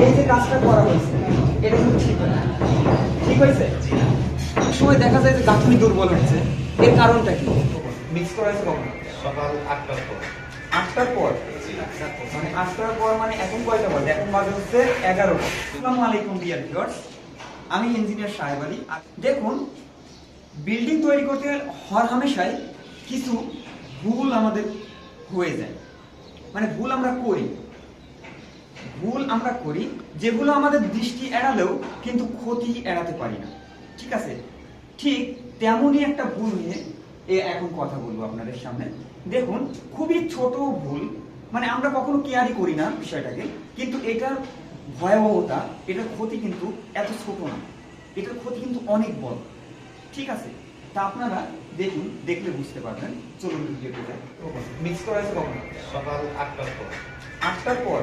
এই যে কাজটা করা হয়েছে এটা কিন্তু ঠিক না। ঠিক হয়েছে? সময় দেখা যায় যে গাঁথনি দুর্বল হচ্ছে। এর কারণটা কি? মিক্স করা হয়েছে কখন? সকাল আটটার পর। আটটার পর? মানে আটটার পর মানে এখন কয়টা বাজে? এখন বাজে হচ্ছে এগারোটা। আসসালামু আলাইকুম ডিয়ার ভিউয়ার্স আমি ইঞ্জিনিয়ার সাহেব আলী। দেখুন বিল্ডিং তৈরি করতে হর হামেশাই কিছু ভুল আমাদের হয়ে যায়। মানে ভুল আমরা করি। ভুল আমরা করি, যেগুলো আমাদের দৃষ্টি এড়ালেও কিন্তু ক্ষতি এড়াতে পারি না। ঠিক আছে? ঠিক তেমনই একটা ভুল নিয়ে এ এখন কথা বলব আপনাদের সামনে। দেখুন, খুবই ছোট ভুল মানে আমরা কখনো কেয়ারই করি না বিষয়টাকে, কিন্তু এটার ভয়াবহতা, এটার ক্ষতি কিন্তু এত ছোট না। এটার ক্ষতি কিন্তু অনেক বড়। ঠিক আছে? তা আপনারা দেখুন দেখলে বুঝতে পারবেন। চলুন ভিডিওটা মিক্স করা হয়েছে কখন? সকাল আটটার পর। আটটার পর?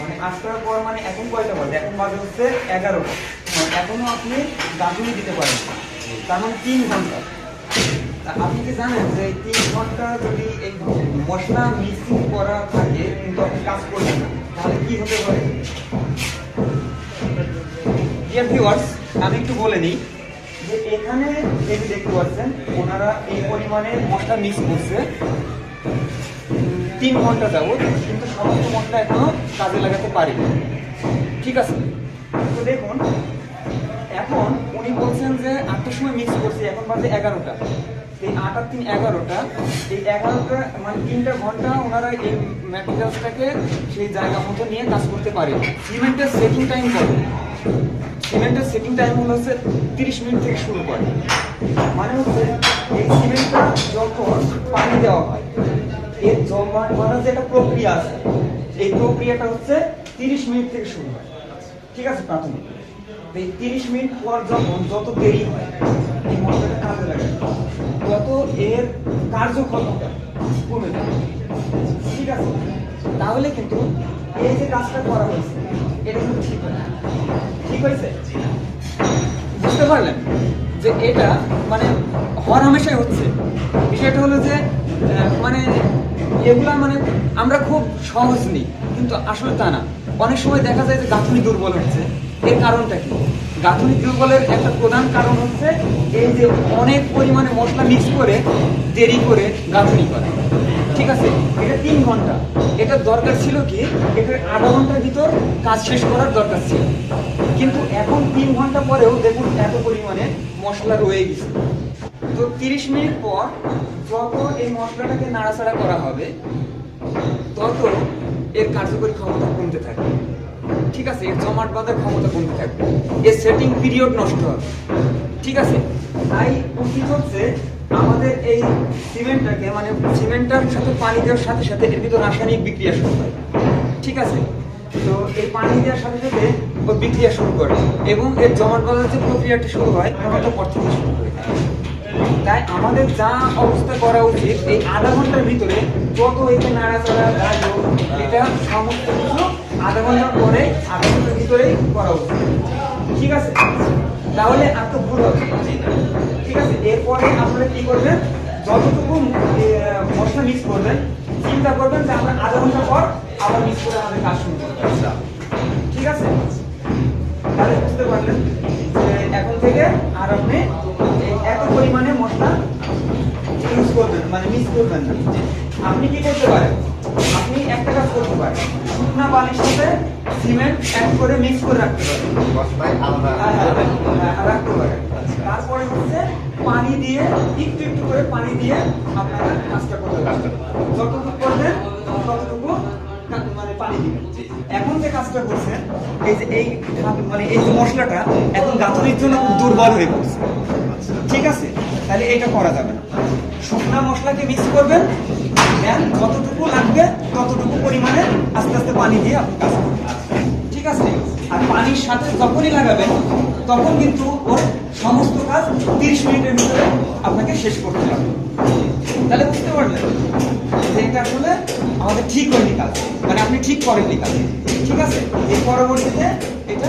মানে আটটার পর মানে এখন কয়টা বাজে? এখন বাজে হচ্ছে এগারোটা। মানে এখনও আপনি গাঁথুনি দিতে পারেন তার মানে তিন ঘণ্টা। আপনি কি জানেন যে তিন ঘণ্টা যদি এই মশলা মিক্সিং করা থাকে কিন্তু আপনি কাজ করবেন না তাহলে কি হতে পারে? ডিয়ার ভিউয়ার্স আমি একটু বলে নিই। যে এখানে এই দেখতে পাচ্ছেন, ওনারা এই পরিমাণে মশলা মিক্স করছে। তিন ঘণ্টা যাবত কিন্তু সমস্ত মশলা এখনও কাজে লাগাতে পারিনি। ঠিক আছে? তো দেখুন, এখন উনি বলছেন যে আটটার সময় মিক্স করছি, এখন বাজে এগারোটা। এই আট আর তিন এগারোটা, এই এগারোটা মানে তিনটা ঘণ্টা ওনারা এই ম্যাটেরিয়ালসটাকে সেই জায়গা মতো নিয়ে কাজ করতে পারে সিমেন্টের সেটিং টাইম কত সিমেন্টের সেটিং টাইম হলো হচ্ছে তিরিশ মিনিট থেকে শুরু করে। মানে হচ্ছে এই সিমেন্টটা যখন পানি দেওয়া হয়, এর জমা করার যে একটা প্রক্রিয়া আছে। এই প্রক্রিয়াটা হচ্ছে তিরিশ মিনিট থেকে শুরু হয়। ঠিক আছে, প্রাথমিক। এই তিরিশ মিনিট পর যখন যত দেরি হয়, এই মশলাটা কাজে লাগে। তত এর কার্যক্ষমতা কমে যায়। ঠিক আছে? তাহলে কিন্তু এই যে কাজটা করা হয়েছে, এটা কিন্তু ঠিক হয় বুঝতে পারলেন যে এটা মানে হর হামেশাই হচ্ছে। বিষয়টা হলো যে মানে এগুলা মানে আমরা খুব সহজ নিই, কিন্তু আসলে তা না। অনেক সময় দেখা যায় যে গাঁথনি দুর্বল হচ্ছে। এর কারণটা কি? গাঁথনি দুর্বলের একটা প্রধান কারণ হচ্ছে এই যে অনেক পরিমাণে মশলা মিক্স করে, দেরি করে গাঁথনি করা। ঠিক আছে? এটা তিন ঘণ্টা। এটা দরকার ছিল কি? এটা আধা ঘণ্টার ভিতর কাজ শেষ করার দরকার ছিল। কিন্তু এখন তিন ঘণ্টা পরেও দেখুন এত পরিমাণে মশলা রয়ে গেছে। তো তিরিশ মিনিট পর যত এই মশলাটাকে নাড়াচাড়া করা হবে, তত এর কার্যকরী ক্ষমতা কমতে থাকবে। ঠিক আছে? এর জমাট বাঁধার ক্ষমতা কমতে থাকবে। এর সেটিং পিরিয়ড নষ্ট হবে। ঠিক আছে? তাই উচিত হচ্ছে আমাদের এই সিমেন্টটাকে মানে সিমেন্টটার সাথে পানি দেওয়ার সাথে সাথে এর ভিতর রাসায়নিক বিক্রিয়া শুরু হয়। ঠিক আছে? তো এই পানি দেওয়ার সাথে সাথে ও বিক্রিয়া শুরু করে এবং এর জমাট বাঁধার যে প্রক্রিয়াটা শুরু হয় ঘনত্ব পর থেকে শুরু করে। তাই আমাদের যা অবস্থা করা উচিত, এই আধা ঘণ্টার ভিতরে যত এতে নাড়াচাড়া, গাজর, এটা সমস্ত কিছু আধা ঘণ্টার পরে আধা ঘণ্টার ভিতরেই করা উচিত। ঠিক আছে? তাহলে আর তো ভুল হবে। এরপরে আপনারা কি করবেন? যতটুকু মশলা মিক্স করবেন চিন্তা করবেন যে আমরা আধা ঘণ্টা পর আবার মিক্স করে আমাদের কাজ শুরু করব। ঠিক আছে? তাহলে বুঝতে পারলেন এখন থেকে আর আপনি এত পরিমাণে মশলা ইউজ করবেন মানে মিক্স করবেন না। আপনি কি করতে পারেন? আপনি একটা কাজ করতে পারেন। শুকনা বালির সাথে সিমেন্ট এক করে মিক্স করে রাখতে পারেন। হ্যাঁ, হ্যাঁ, হ্যাঁ, রাখতে পারেন। হচ্ছে পানি দিয়ে একটু একটু করে পানি দিয়ে আপনারা কাজটা করতে পারবেন। যতটুকু করবেন ততটুকু মানে পানি দিবেন। এখন যে কাজটা করছেন এই যে এই মানে এই যে মশলাটা এখন গাঁথনির জন্য খুব দুর্বল হয়ে পড়ছে। ঠিক আছে? তাহলে এটা করা যাবে না। শুকনা মশলাকে মিক্স করবেন দেন যতটুকু লাগবে ততটুকু পরিমাণে আস্তে আস্তে পানি দিয়ে আপনি কাজ করবেন। আর পানির সাথে যখনই লাগাবেন, তখন কিন্তু ওর সমস্ত কাজ তিরিশ মিনিটের ভিতরে আপনাকে শেষ করতে হবে। তাহলে বুঝতে পারলেন? যে এটা আসলে আমাদের ঠিক হয়নি কাজ। মানে আপনি ঠিক করেননি কাজ। ঠিক আছে? এই পরবর্তীতে এটা